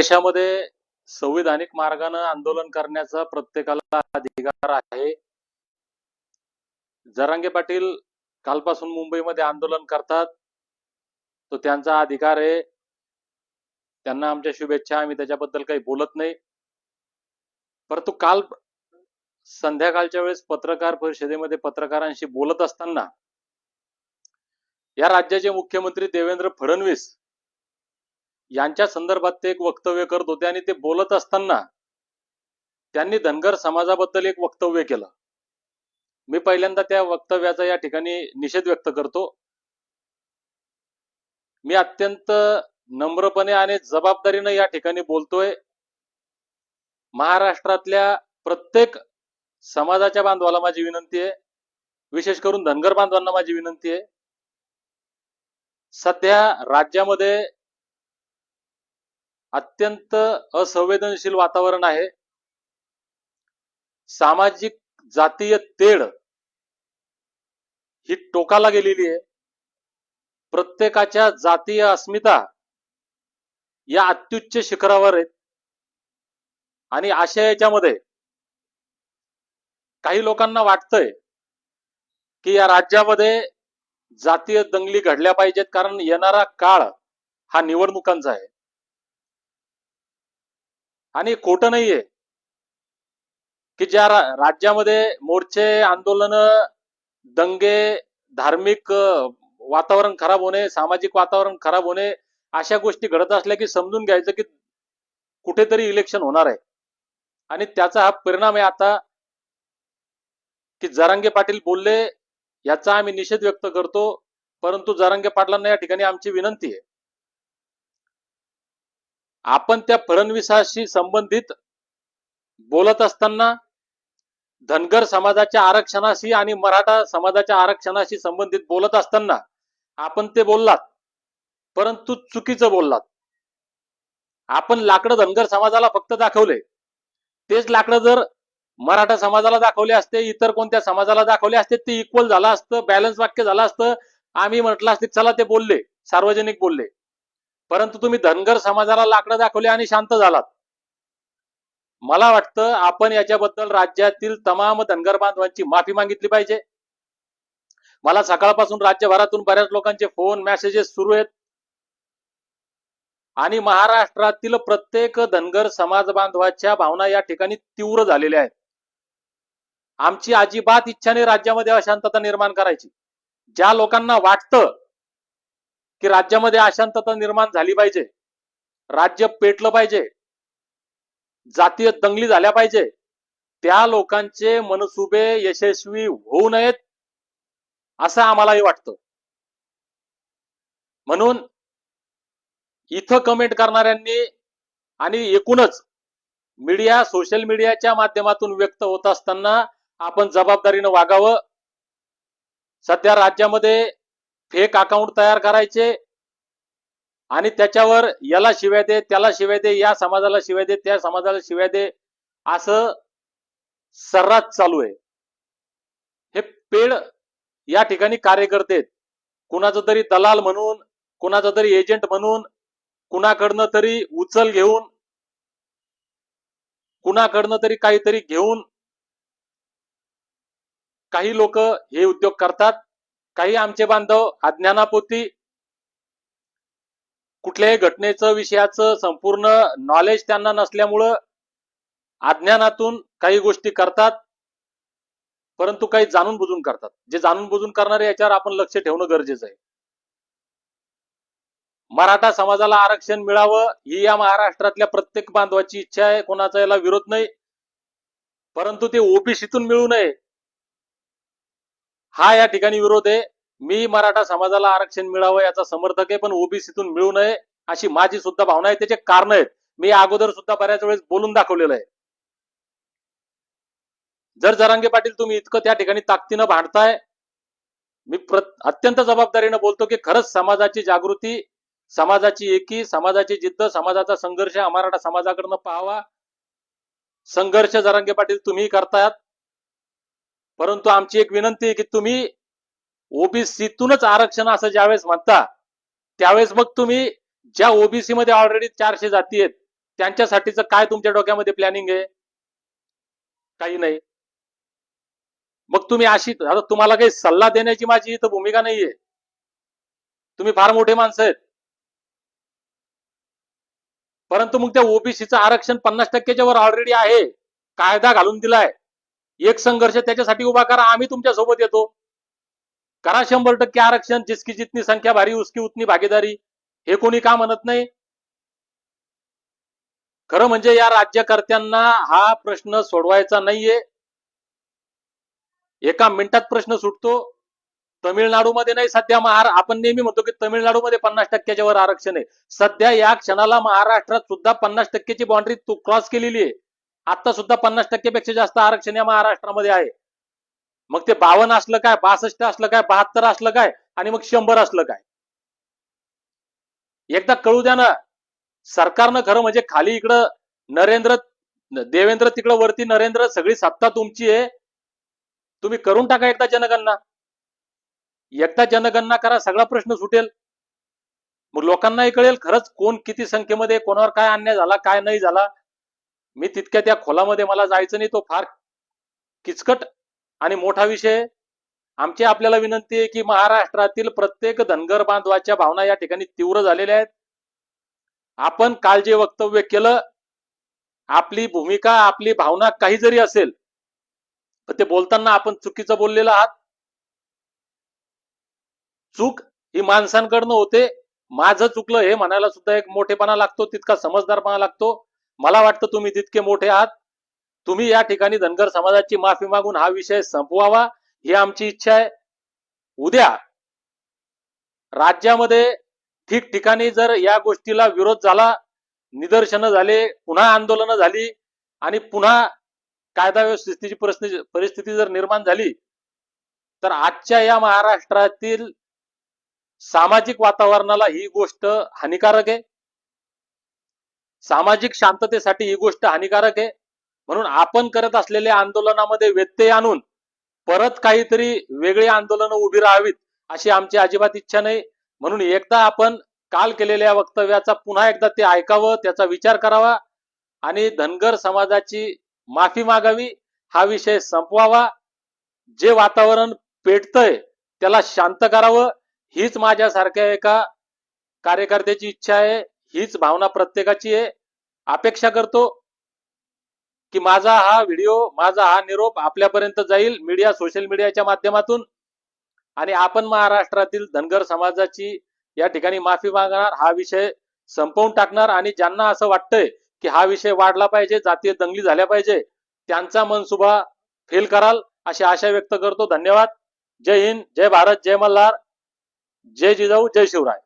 देशामध्ये संविधानिक मार्गानं आंदोलन करण्याचा प्रत्येकाला अधिकार आहे. जरांगे पाटील कालपासून मुंबईमध्ये आंदोलन करतात. तो त्यांचा अधिकार आहे. त्यांना आमच्या शुभेच्छा आम्ही त्याच्याबद्दल काही बोलत नाही. परंतु काल संध्याकाळच्या वेळेस पत्रकार परिषदेमध्ये पत्रकारांशी बोलत असताना या राज्याचे मुख्यमंत्री देवेंद्र फडणवीस यांच्या संदर्भात ते एक वक्तव्य करत होते आणि ते बोलत असताना त्यांनी धनगर समाजाबद्दल एक वक्तव्य केलं. मी पहिल्यांदा त्या वक्तव्याचा या ठिकाणी निषेध व्यक्त करतो. मी अत्यंत नम्रपणे आणि जबाबदारीने या ठिकाणी बोलतोय. महाराष्ट्रातल्या प्रत्येक समाजाच्या बांधवाला माझी विनंती आहे. विशेष करून धनगर बांधवांना माझी विनंती आहे. सध्या राज्यामध्ये अत्यंत असंवेदनशील वातावरण आहे. सामाजिक जातीय तेढ ही टोकाला गेलेली आहे. प्रत्येकाच्या जातीय अस्मिता या अत्युच्च शिखरावर आहेत. आणि अशा याच्यामध्ये काही लोकांना वाटतंय की या राज्यामध्ये जातीय दंगली घडल्या पाहिजेत कारण येणारा काळ हा निवडणुकांचा आहे. आणि खोटं नाहीये की ज्या रा- राज्यामध्ये मोर्चे आंदोलन दंगे धार्मिक वातावरण खराब होणे सामाजिक वातावरण खराब होणे अशा गोष्टी घडत असल्या की समजून घ्यायचं की कुठेतरी इलेक्शन होणार आहे. आणि त्याचा हा परिणाम आहे आता की जरांगे पाटील बोलले याचा आम्ही निषेध व्यक्त करतो परंतु जरांगे पाटलांना या ठिकाणी आमची विनंती आहे. आपण त्या फडणवीसाशी संबंधित बोलत असताना धनगर समाजाच्या आरक्षणाशी आणि मराठा समाजाच्या आरक्षणाशी संबंधित बोलत असताना आपण ते बोललात परंतु चुकीचं बोललात. आपण लाकडं धनगर समाजाला फक्त दाखवले. तेच लाकडं जर मराठा समाजाला दाखवले असते इतर कोणत्या समाजाला दाखवले असते ते इक्वल झालं असतं बॅलन्स वाक्य झालं असतं. आम्ही म्हटलं असते चला ते बोलले सार्वजनिक बोलले. परंतु तुम्ही धनगर समाजाला लाकडं दाखवले आणि शांत झालात. मला वाटतं आपण याच्याबद्दल राज्यातील तमाम धनगर बांधवांची माफी मागितली पाहिजे. मला सकाळपासून राज्यभरातून बऱ्याच लोकांचे फोन मेसेजेस सुरू आहेत. आणि महाराष्ट्रातील प्रत्येक धनगर समाज बांधवाच्या भावना या ठिकाणी तीव्र झालेल्या आहेत. आमची अजिबात इच्छा नाही राज्यामध्ये अशांतता निर्माण करायची. ज्या लोकांना वाटतं की राज्यामध्ये अशांतता निर्माण झाली पाहिजे. राज्य पेटलं पाहिजे. जातीय दंगली झाल्या पाहिजे. त्या लोकांचे मनसुबे यशस्वी होऊ नयेत असं आम्हालाही वाटतं. म्हणून इथं कमेंट करणाऱ्यांनी आणि एकूणच मीडिया सोशल मीडियाच्या माध्यमातून व्यक्त होत असताना आपण जबाबदारीनं वागावं. सध्या राज्यामध्ये फेक अकाउंट तयार करायचे आणि त्याच्यावर याला शिव्या दे त्याला शिव्या दे या समाजाला शिव्या दे त्या समाजाला शिव्या दे असं सर्रास चालू आहे. हे पेड या ठिकाणी कार्यकर्ते आहेत कुणाचं तरी दलाल म्हणून कुणाचं तरी एजंट म्हणून कुणाकडनं तरी उचल घेऊन कुणाकडनं तरी काहीतरी घेऊन काही लोक हे उद्योग करतात. काही आमचे बांधव अज्ञानापोती कुठल्याही घटनेचं विषयाचं संपूर्ण नॉलेज त्यांना नसल्यामुळं अज्ञानातून काही गोष्टी करतात परंतु काही जाणून बुजून करतात. जे जाणून बुजून करणारे याच्यावर आपण लक्ष ठेवणं गरजेचं आहे. मराठा समाजाला आरक्षण मिळावं ही या महाराष्ट्रातल्या प्रत्येक बांधवाची इच्छा आहे कोणाचा याला विरोध नाही. परंतु ते ओबीसीतून मिळू नये हा या ठिकाणी विरोध आहे. मी मराठा समाजाला आरक्षण मिळावं याचा समर्थक आहे पण ओबीसीतून मिळू नये अशी माझी सुद्धा भावना आहे. त्याचे कारण आहेत. मी अगोदर सुद्धा बऱ्याच वेळेस बोलून दाखवलेलं आहे. जर जरांगे पाटील तुम्ही इतकं त्या ठिकाणी ताकदीनं भांडताय मी प्र- अत्यंत जबाबदारीनं बोलतो की खरंच समाजाची जागृती समाजाची एकी समाजाची जिद्द समाजाचा संघर्ष मराठा समाजाकडनं पाहावा. संघर्ष जरांगे पाटील तुम्ही करतायत. परंतु आमची एक विनंती आहे की तुम्ही ओबीसीतूनच आरक्षण असं ज्यावेळेस म्हणता त्यावेळेस मग तुम्ही ज्या ओबीसी मध्ये ऑलरेडी चारशे जाती आहेत त्यांच्यासाठीचं काय तुमच्या डोक्यामध्ये प्लॅनिंग आहे? काही नाही. मग तुम्ही अशी आता तुम्हाला काही सल्ला देण्याची माझी इथं भूमिका नाहीये. तुम्ही फार मोठे माणसं आहेत. परंतु मग त्या ओबीसीचं आरक्षण पन्नास टक्क्याच्या वर ऑलरेडी आहे कायदा घालून दिलाय. एक संघर्ष त्याच्यासाठी उभा करा आम्ही तुमच्यासोबत येतो. करा शंभर टक्के आरक्षण जिसकी जितनी संख्या भारी उसकी उतनी भागीदारी. हे कोणी का म्हणत नाही? खरं म्हणजे या राज्यकर्त्यांना हा प्रश्न सोडवायचा नाहीये. एका मिनिटात प्रश्न सुटतो. तमिळनाडूमध्ये नाही सध्या महार आपण नेहमी म्हणतो की तमिळनाडूमध्ये पन्नास टक्क्याच्या वर आरक्षण आहे. सध्या या क्षणाला महाराष्ट्रात सुद्धा पन्नास टक्क्याची बाउंड्री क्रॉस केलेली आहे. आता सुद्धा पन्नास टक्केपेक्षा जास्त आरक्षण या महाराष्ट्रामध्ये आहे. मग ते बावन्न असलं काय बासष्ट असलं काय बहात्तर असलं काय आणि मग शंभर असलं काय? एकदा कळू द्या ना सरकारनं खरं म्हणजे खाली इकडं नरेंद्र देवेंद्र तिकडं वरती नरेंद्र सगळी सत्ता तुमची आहे. तुम्ही करून टाका एकदा जनगणना. एकदा जनगणना करा सगळा प्रश्न सुटेल. मग लोकांनाही कळेल खरंच कोण किती संख्येमध्ये कोणावर काय अन्याय झाला काय नाही झाला. मी तितक्या त्या खोलामध्ये मला जायचं नाही तो फार किचकट आणि मोठा विषय आमची आपल्याला विनंती आहे की महाराष्ट्रातील प्रत्येक धनगर बांधवाच्या भावना या ठिकाणी तीव्र झालेल्या आहेत. आपण काल जे वक्तव्य केलं आपली भूमिका आपली भावना काही जरी असेल तर ते बोलताना आपण चुकीचं बोललेलं आहात. चूक ही माणसांकडनं होते. माझं चुकलं हे म्हणायला सुद्धा एक मोठेपणा लागतो तितका समजदारपणा लागतो. मला वाटतं तुम्ही तितके मोठे आहात. तुम्ही या ठिकाणी धनगर समाजाची माफी मागून हा विषय संपवावा ही आमची इच्छा आहे. उद्या राज्यामध्ये ठिकठिकाणी जर या गोष्टीला विरोध झाला निदर्शनं झाले पुन्हा आंदोलनं झाली आणि पुन्हा कायदा व्यवस्थेची परिस्थिती परिस्थिती जर निर्माण झाली तर आजच्या या महाराष्ट्रातील सामाजिक वातावरणाला ही गोष्ट हानिकारक आहे. सामाजिक शांततेसाठी ही गोष्ट हानिकारक आहे. म्हणून आपण करत असलेल्या आंदोलनामध्ये व्यत्यय आणून परत काहीतरी वेगळी आंदोलनं उभी राहावीत अशी आमची अजिबात इच्छा नाही. म्हणून एकदा आपण काल केलेल्या वक्तव्याचा पुन्हा एकदा ते ऐकावं त्याचा विचार करावा आणि धनगर समाजाची माफी मागावी. हा विषय संपवावा. जे वातावरण पेटतंय त्याला शांत करावं. हीच माझ्यासारख्या एका कार्यकर्त्याची इच्छा आहे. हीच भावना प्रत्येकाची आहे. अपेक्षा करतो की माझा हा व्हिडिओ माझा हा निरोप आपल्यापर्यंत जाईल मीडिया सोशल मीडियाच्या माध्यमातून. आणि आपण महाराष्ट्रातील धनगर समाजाची या ठिकाणी माफी मागणार हा विषय संपवून टाकणार आणि ज्यांना असं वाटतंय की हा विषय वाढला पाहिजे जातीय दंगली झाल्या पाहिजे त्यांचा मनसुभा फेल कराल अशी आशा व्यक्त करतो. धन्यवाद. जय हिंद जय भारत जय मल्हार जय जिजाऊ जय शिवराय.